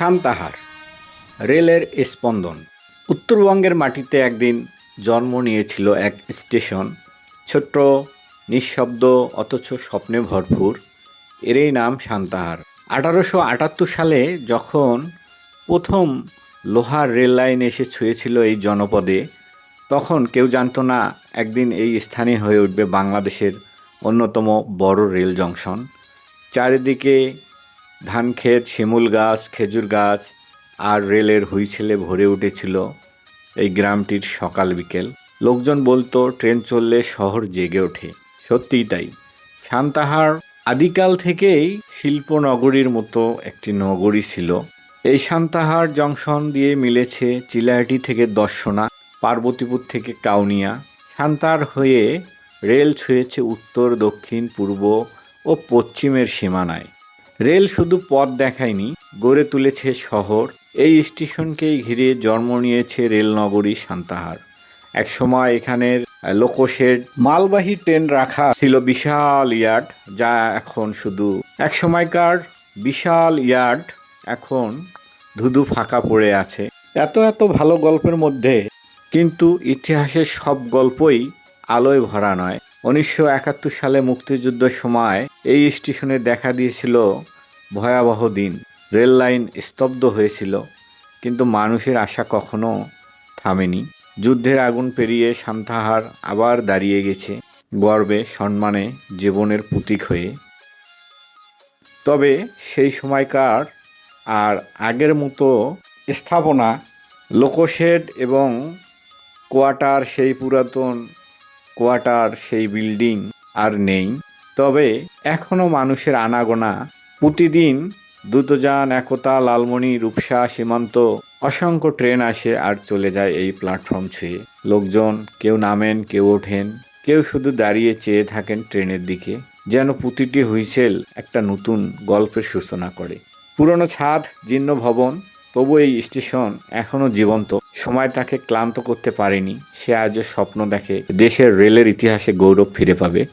শান্তাহার, রেলের স্পন্দন। উত্তরবঙ্গের মাটিতে একদিন জন্ম নিয়েছিল এক স্টেশন। ছোট্ট, নিঃশব্দ, অথচ স্বপ্নে ভরপুর, এরই নাম শান্তাহার। আঠারোশো আটাত্তর সালে যখন প্রথম লোহার রেল লাইন এসে ছুঁয়েছিল এই জনপদে, তখন কেউ জানতো না একদিন এই স্থানে হয়ে উঠবে বাংলাদেশের অন্যতম বড় রেল জংশন। চারিদিকে ধান ক্ষেত, শিমুল গাছ, খেজুর গাছ আর রেলের হুইছেলে ভরে উঠেছিল এই গ্রামটির সকাল বিকেল। লোকজন বলতো, ট্রেন চললে শহর জেগে ওঠে। সত্যিই তাই। শান্তাহার আদিকাল থেকেই শিল্পনগরীর মতো একটি নগরী ছিল। এই শান্তাহার জংশন দিয়ে মিলেছে চিলাহাটি থেকে দর্শনা, পার্বতীপুর থেকে কাউনিয়া। শান্তার হয়ে রেল ছুঁয়েছে উত্তর, দক্ষিণ, পূর্ব ও পশ্চিমের সীমানায়। রেল শুধু পথ দেখায়নি, গড়ে তুলেছে শহর। এই স্টেশনকেই ঘিরে জন্ম নিয়েছে রেলনগরী সান্তাহার। একসময় এখানের লোকোশেড মালবাহী ট্রেন রাখা ছিল বিশাল ইয়ার্ড, যা এখন শুধু এক সময়কার বিশাল ইয়ার্ড এখন ধুধু ফাঁকা পড়ে আছে। এত এত ভালো গল্পের মধ্যে কিন্তু ইতিহাসের সব গল্পই আলোয় ভরা নয়। উনিশশো একাত্তর সালে মুক্তিযুদ্ধের সময় এই স্টেশনে দেখা দিয়েছিল ভয়াবহ দিন। রেল লাইন স্তব্ধ হয়েছিল, কিন্তু মানুষের আশা কখনো থামেনি। যুদ্ধের আগুন পেরিয়ে সান্তাহার আবার দাঁড়িয়ে গেছে, গর্বে, সম্মানে, জীবনের প্রতীক হয়ে। তবে সেই সময়কার আর আগের মতো স্থাপনা, লোকোশেড এবং কোয়ার্টার সেই পুরাতন কোয়ার্টার সেই বিল্ডিং আর নেই। তবে এখনও মানুষের আনাগোনা। প্রতিদিন দ্রুতযান, একতা, লালমণি, রূপসা, সীমান্ত, অসংখ্য ট্রেন আসে আর চলে যায় এই প্ল্যাটফর্ম ছুঁয়ে। লোকজন, কেউ নামেন, কেউ ওঠেন, কেউ শুধু দাঁড়িয়ে চেয়ে থাকেন ট্রেনের দিকে। যেন প্রতিটি হুইসেল একটা নতুন গল্পের সূচনা করে। পুরনো ছাদ, জীর্ণ ভবন, তবু এই স্টেশন এখনও জীবন্ত। সময় তাকে ক্লান্ত করতে পারেনি। সে আজও স্বপ্ন দেখে দেশের রেলের ইতিহাসে গৌরব ফিরে পাবে।